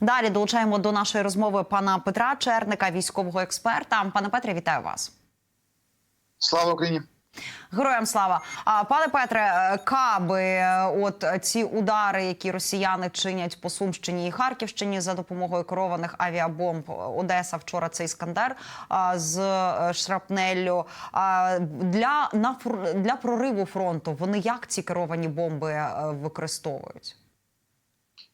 Далі долучаємо до нашої розмови пана Петра Черника, військового експерта. Пане Петре, вітаю вас. Слава Україні! Героям слава. А пане Петре, е, каби, е, от ці удари, які росіяни чинять по Сумщині і Харківщині за допомогою керованих авіабомб. Одеса вчора це іскандер а, з е, шрапнеллю. А, для на для прориву фронту вони як ці керовані бомби е, використовують?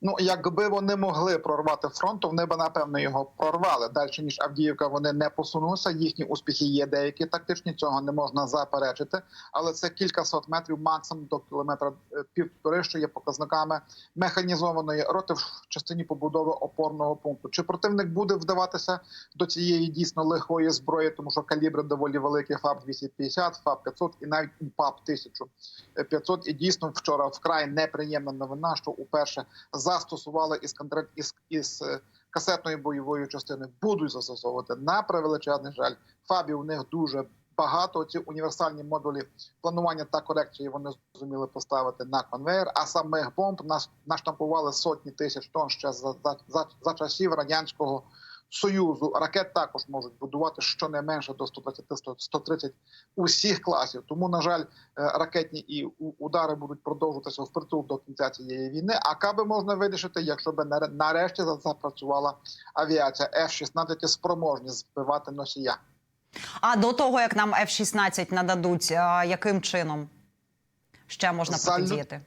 Ну якби вони могли прорвати фронт, то вони б напевно його прорвали. Далі ніж Авдіївка вони не посунулися. Їхні успіхи є деякі тактичні. Цього не можна заперечити. Але це кілька сот метрів, максимум до кілометра е, півтори, що є показниками механізованої роти в частині побудови опорного пункту. Чи противник буде вдаватися до цієї дійсно лихої зброї, тому що калібри доволі великі. ФАП 250, ФАП 500 і навіть УПАП 1500. І дійсно вчора вкрай неприємна новина, що уперше застосували іскандер із, із е, касетної бойової частини. Будуть застосовувати на превеличезний жаль. Фабів у них дуже багато. Ці універсальні модулі планування та корекції вони зуміли поставити на конвейер. А самих бомб нас наштампували сотні тисяч тонн ще за, за, за, за часів радянського. Союзу ракет також можуть будувати щонайменше до 120-130 усіх класів. Тому, на жаль, е, ракетні і удари будуть продовжуватися впритул до кінця цієї війни. А каби можна вирішити, якщо б наре- нарешті запрацювала авіація F-16 спроможні збивати носія. А до того як нам F-16 нададуть, яким чином ще можна протидіяти?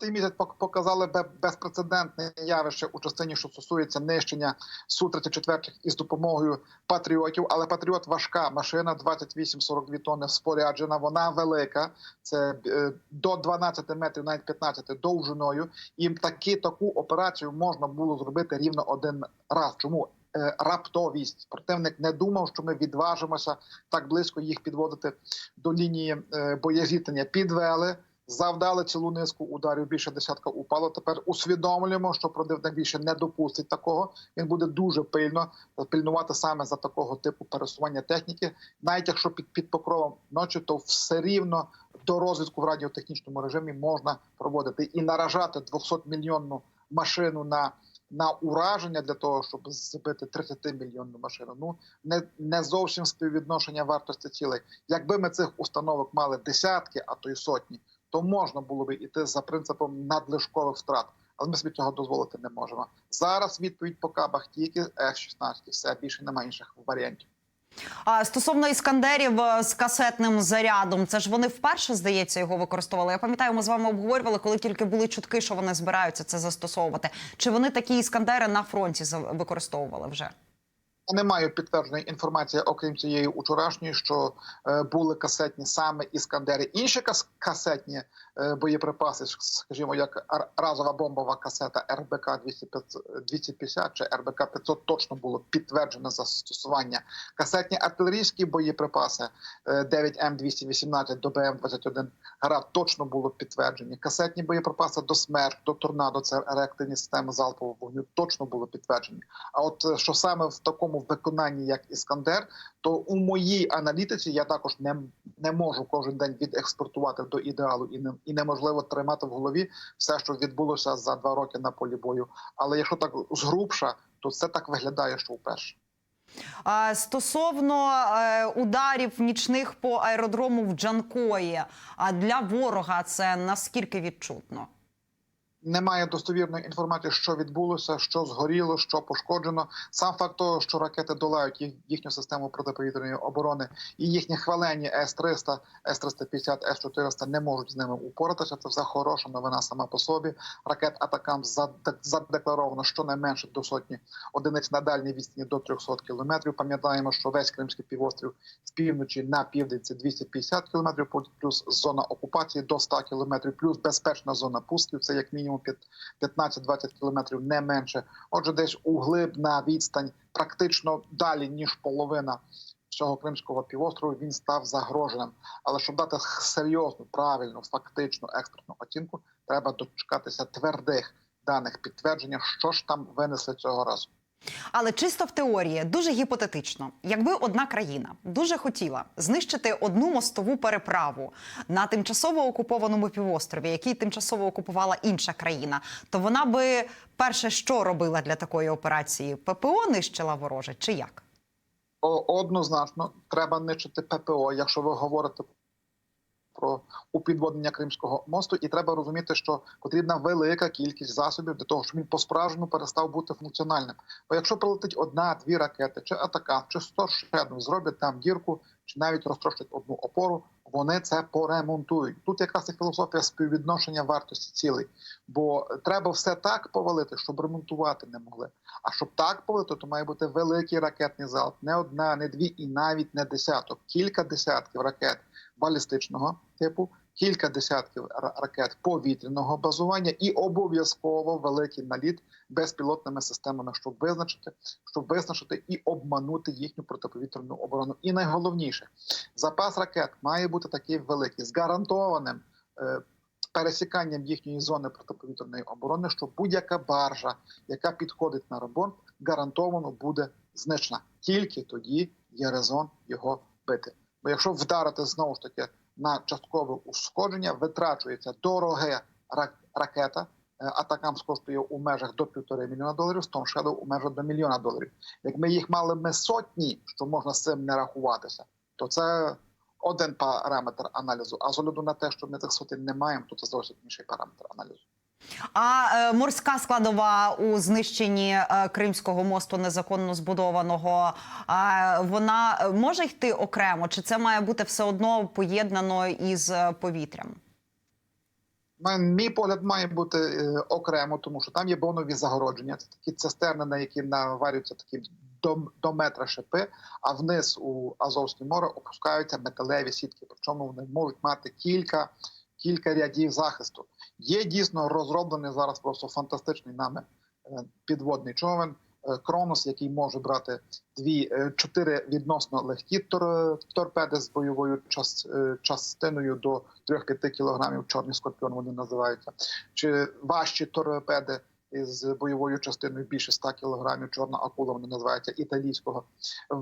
Цей місяць показали бе- безпрецедентне явище у частині, що стосується нищення су 34 із допомогою патріотів. Але патріот важка машина, 28-42 тонни споряджена. Вона велика. Це е, до 12 метрів, навіть 15 довжиною. І такі таку операцію можна було зробити рівно один раз. Чому? Е, Раптовість противник не думав, що ми відважимося так близько їх підводити до лінії е, боєзіткнення. Підвели, завдали цілу низку ударів. Більше десятка упало. Тепер усвідомлюємо, що противник більше не допустить такого. Він буде дуже пильно пильнувати саме за такого типу пересування техніки. Навіть якщо під, під покровом ночі, то все рівно до розвідку в радіотехнічному режимі можна проводити і наражати 200 мільйонну машину на. На ураження для того, щоб збити 30 мільйонну машину. Ну не, не зовсім співвідношення вартості цілей. Якби ми цих установок мали десятки, а то й сотні, то можна було би йти за принципом надлишкових втрат. Але ми собі цього дозволити не можемо. Зараз відповідь по кабах тільки F-16. Все більше немає інших варіантів. А стосовно іскандерів е, з касетним зарядом, це ж вони вперше здається його використовували. Я пам'ятаю, ми з вами обговорювали, коли тільки були чутки, що вони збираються це застосовувати. Чи вони такі іскандери на фронті використовували вже? Не маю підтвердженої інформації, окрім цієї учорашньої, що е, були касетні саме іскандери. Інші кас- касетні е, боєприпаси, скажімо, як разова бомбова касета РБК 250 чи РБК 500 точно було підтверджене застосування. Касетні артилерійські боєприпаси е, 9М218 до БМ-21 град точно було підтверджені. Касетні боєприпаси до СМЕРШ, до торнадо, це реактивні системи залпового вогню, точно було підтверджені. А от що саме в такому виконанні, як Іскандер, то у моїй аналітиці я також не, не можу кожен день відекспортувати до ідеалу і не і неможливо тримати в голові все, що відбулося за два роки на полі бою. Але якщо так згрубша, то це так виглядає, що вперше. Стосовно е, ударів нічних по аеродрому в Джанкої, а для ворога це наскільки відчутно? Немає достовірної інформації, що відбулося, що згоріло, що пошкоджено. Сам факт того, що ракети долають їх, їхню систему протиповітряної оборони і їхні хвалені С-300, С-350, С-400 не можуть з ними упоратися. Це все хороша новина сама по собі. Ракет Атакам заде- задекларовано щонайменше до сотні одиниць на дальній відстані до 300 кілометрів. Пам'ятаємо, що весь Кримський півострів з півночі на південь це 250 кілометрів, плюс зона окупації до 100 кілометрів, плюс безпечна зона пусків. Це як мінімум під 15-20 кілометрів, не менше. Отже, десь углиб на відстань практично далі ніж половина всього Кримського півострову. Він став загроженим. Але щоб дати серйозну, правильну, фактичну експертну оцінку, треба дочекатися твердих даних підтвердження, що ж там винесли цього разу. Але чисто в теорії, дуже гіпотетично, якби одна країна дуже хотіла знищити одну мостову переправу на тимчасово окупованому півострові, який тимчасово окупувала інша країна, то вона би перше що робила для такої операції? ППО нищила вороже чи як? Однозначно, треба нищити ППО, якщо ви говорите про упідводнення Кримського мосту, і треба розуміти, що потрібна велика кількість засобів для того, щоб він по-справжньому перестав бути функціональним. Бо якщо прилетить одна-дві ракети, чи атака, чи сто шедів, зроблять там дірку, чи навіть розтрощать одну опору, вони це поремонтують. Тут якраз і філософія співвідношення вартості цілей. Бо треба все так повалити, щоб ремонтувати не могли. А щоб так повалити, то має бути великий ракетний залп. Не одна, не дві і навіть не десяток. Кілька десятків ракет балістичного типу, кілька десятків ракет повітряного базування і обов'язково великий наліт безпілотними системами, щоб визначити, щоб визначити і обманути їхню протиповітряну оборону. І найголовніше, запас ракет має бути такий великий, з гарантованим. е, Пересіканням їхньої зони протиповітряної оборони, що будь-яка баржа, яка підходить на ремонт, гарантовано буде знищена. Тільки тоді є резон його бити. Бо якщо вдарити знову ж таки на часткове ушкодження, витрачується дороге рак- ракета. Е, Атакам коштує у межах до півтори мільйона доларів, Storm Shadow у межах до мільйона доларів. Як ми їх мали ми сотні, що можна з цим не рахуватися, то це один параметр аналізу. А з огляду на те, що ми цих сотень не маємо, то це зовсім інший параметр аналізу. А е, морська складова у знищенні е, Кримського мосту незаконно збудованого, е, вона може йти окремо, чи це має бути все одно поєднано із е, повітрям? Мій погляд має бути е, окремо, тому що там є бонові загородження. Це такі цистерни, на які наварюються такі до, до метра шипи, а вниз у Азовське море опускаються металеві сітки. Причому вони можуть мати кілька, кілька рядів захисту. Є дійсно розроблений зараз просто фантастичний нами е, підводний човен. е, Кронос, який може брати дві е, чотири відносно легкі тор- торпеди з бойовою час- частиною до 3-5 кілограмів. Чорний скорпіон вони називаються, чи важчі торпеди з бойовою частиною більше 100 кілограмів. Чорна акула вони називається італійського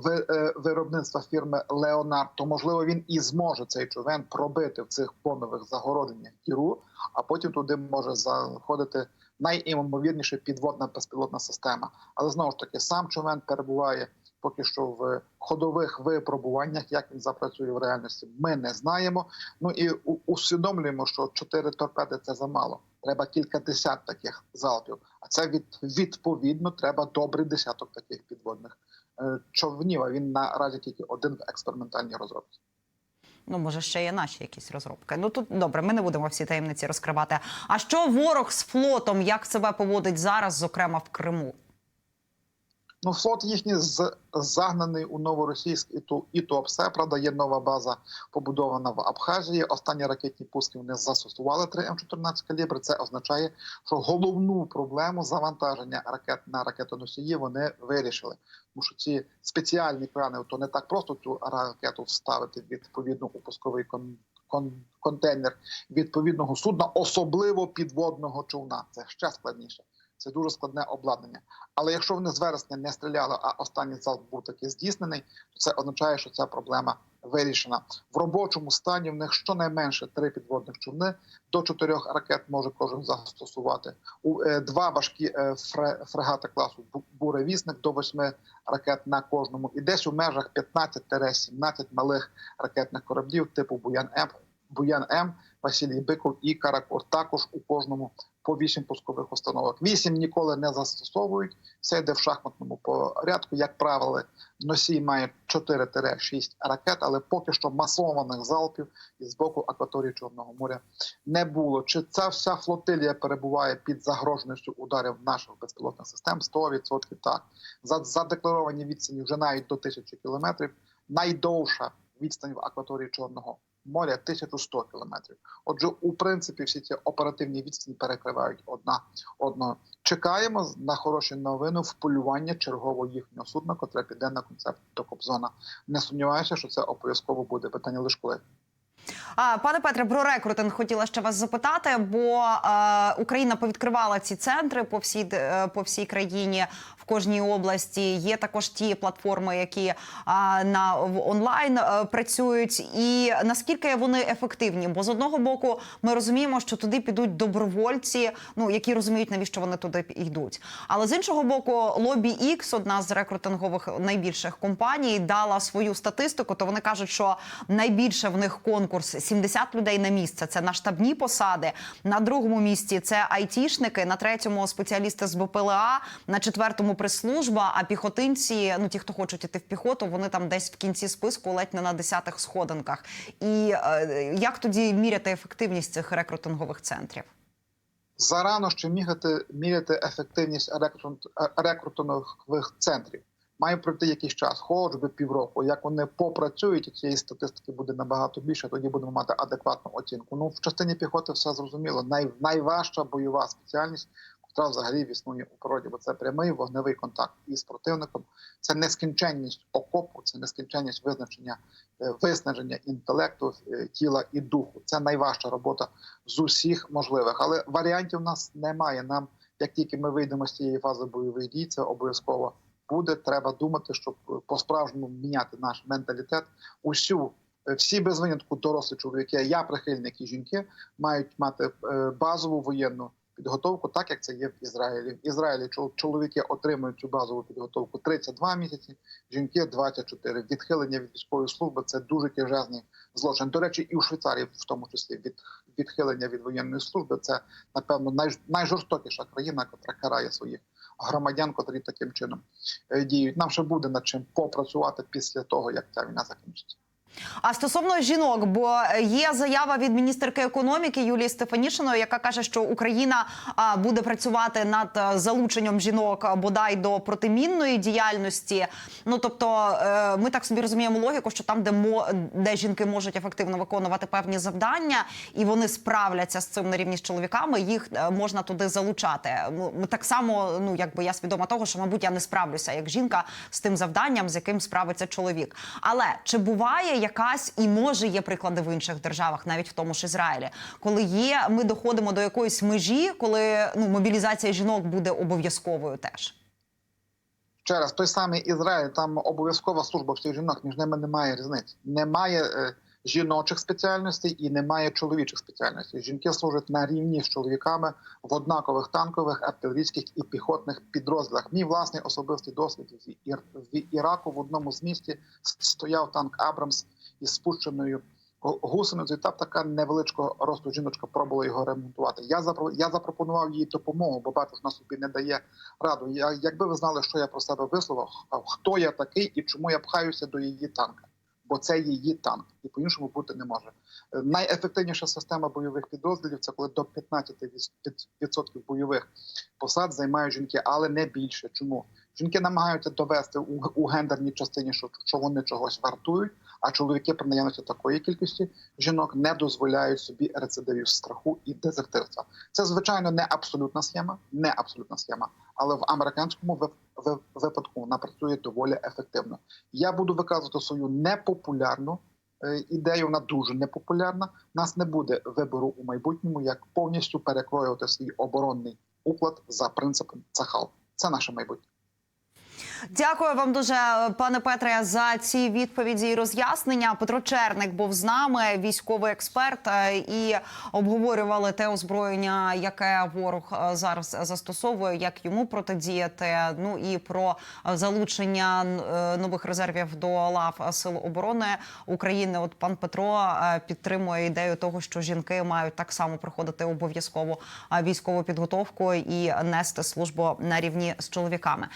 е, виробництва фірми Леонард. То можливо він і зможе цей човен пробити в цих бонових загородженнях діру, а потім туди може заходити найімовірніше підводна безпілотна система. Але знову ж таки, сам човен перебуває поки що в ходових випробуваннях. Як він запрацює в реальності, ми не знаємо. Ну і усвідомлюємо, що чотири торпеди це замало. Треба кілька десят таких залпів. А це від відповідно треба добрий десяток таких підводних е, човнів. А він наразі тільки один в експериментальній розробці. Ну, може, ще є наші якісь розробки. Ну тут добре, ми не будемо всі таємниці розкривати. А що ворог з флотом, як себе поводить зараз, зокрема в Криму? Ну, флот їхній загнаний у новоросійськ і ту і Туапсе. Правда, є нова база побудована в Абхазії. Останні ракетні пуски вони застосували 3 М14 калібри. Це означає, що головну проблему завантаження ракет на ракетоносії вони вирішили. Тому що ці спеціальні крани, то не так просто цю ракету вставити відповідно у пусковий кон- Контейнер відповідного судна, особливо підводного човна. Це ще складніше. Це дуже складне обладнання. Але якщо вони з вересня не стріляли, а останній залп був таки здійснений, то це означає, що ця проблема вирішена. В робочому стані в них щонайменше три підводних човни до чотирьох ракет може кожен застосувати. У е, два важкі е, фре- фрегати класу «Бу- буревісник до восьми ракет на кожному, і десь у межах 15-17 малих ракетних кораблів типу Буян М, Буян М, Василій Биков і Каракор. Також у кожному по вісім пускових установок. Вісім ніколи не застосовують. Все йде в шахматному порядку. Як правило, носій має 4-6 ракет, але поки що масованих залпів із боку акваторії Чорного моря не було. Чи ця вся флотилія перебуває під загроженістю ударів наших безпілотних систем? 100% так. За задекларовані відстані вже навіть до тисячі кілометрів. Найдовша відстань в акваторії Чорного моря 1100 кілометрів. Отже, у принципі, всі ці оперативні відстані перекривають одна одного. Чекаємо на хороші новини полювання чергового їхнього судна, котре піде на концепт до Кобзона. Не сумніваюся, що це обов'язково буде питання лише коли. Пане Петре, про рекрутинг хотіла ще вас запитати, бо е, Україна повідкривала ці центри по всій е, по всій країні. В кожній області є також ті платформи, які е, на онлайн працюють. І наскільки вони ефективні? Бо з одного боку ми розуміємо, що туди підуть добровольці, ну які розуміють, навіщо вони туди йдуть. Але з іншого боку, лобі X, одна з рекрутингових найбільших компаній, дала свою статистику. То вони кажуть, що найбільше в них конкурс 70 людей на місце. Це на штабні посади. На другому місці це айтішники, на третьому спеціалісти з БПЛА, на четвертому прес-служба. А піхотинці, ну ті, хто хочуть іти в піхоту, вони там десь в кінці списку, ледь не на десятих сходинках. І е, як тоді міряти ефективність цих рекрутингових центрів? Зарано ще міряти, міряти ефективність е, рекрутингових центрів. Має пройти якийсь час, хоч би півроку. Як вони попрацюють, цієї статистики буде набагато більше, тоді будемо мати адекватну оцінку. Ну в частині піхоти все зрозуміло. Най, найважча бойова спеціальність, яка взагалі існує у природі, бо це прямий вогневий контакт із противником. Це нескінченність окопу, це нескінченність визначення е, виснаження інтелекту, е, тіла і духу. Це найважча робота з усіх можливих. Але варіантів у нас немає. Нам, як тільки ми вийдемо з цієї фази бойових дій, це обов'язково буде. Треба думати, щоб по-справжньому міняти наш менталітет. Усю е, всі без винятку дорослі чоловіки, я прихильник і жінки, мають мати е, базову воєнну. Підготовку, так як це є в Ізраїлі. В Ізраїлі чол- чоловіки отримують цю базову підготовку 32 місяці, жінки 24. Відхилення від військової служби це дуже тяжезний злочин. До речі, і у Швейцарії, в тому числі, від відхилення від воєнної служби, це напевно найж, найжорстокіша країна, яка карає своїх громадян, котрі таким чином е, діють. Нам ще буде над чим попрацювати після того, як ця війна закінчиться. А стосовно жінок, бо є заява від міністерки економіки Юлії Стефанішиної, яка каже, що Україна буде працювати над е, залученням жінок бодай до протимінної діяльності. Ну тобто, е, ми так собі розуміємо логіку, що там, де де жінки можуть ефективно виконувати певні завдання, і вони справляться з цим на рівні з чоловіками, їх е, можна туди залучати. Ну, так само, ну якби я свідома того, що мабуть я не справлюся як жінка з тим завданням, з яким справиться чоловік. Але чи буває якась і може є приклади в інших державах, навіть в тому ж Ізраїлі, коли є, ми доходимо до якоїсь межі, коли ну мобілізація жінок буде обов'язковою теж. Ще раз, той самий Ізраїль, там обов'язкова служба всіх жінок, між ними немає різниці. Немає е, жіночих спеціальностей і немає чоловічих спеціальностей. Жінки служать на рівні з чоловіками в однакових танкових, артилерійських і піхотних підрозділах. Мій власний особистий досвід в, Ір... в Іраку в одному з місті стояв танк Абрамс із спущеною гусеницею. Там така невеличкого росту жіночка пробувала його ремонтувати. Я я запропонував їй допомогу, бо бачу, що вона собі не дає раду. Я, якби ви знали, що я про себе висловив, хто я такий і чому я пхаюся до її танка. Бо це її танк, і по-іншому бути не може. Е, Найефективніша система бойових підрозділів це коли до 15% бойових посад займають жінки, але не більше. Чому жінки намагаються довести у, у гендерній частині, що, що вони чогось вартують, а чоловіки при наявності такої кількості жінок не дозволяють собі рецидивів страху і дезертирства. Це звичайно не абсолютна схема, не абсолютна схема, але в американському вип- ви- випадку вона працює доволі ефективно. Я буду виказувати свою непопулярну е, ідею. Вона дуже непопулярна. У нас не буде вибору у майбутньому, як повністю перекроювати свій оборонний уклад за принципом Цахал. Це наше майбутнє. Дякую вам дуже, пане Петре, за ці відповіді і роз'яснення. Петро Черник був з нами, військовий експерт, е, і обговорювали те озброєння, яке ворог е, зараз застосовує, як йому протидіяти. Ну і про залучення е, нових резервів до лав сил оборони України. От пан Петро підтримує ідею того, що жінки мають так само проходити обов'язково військову підготовку і нести службу на рівні з чоловіками.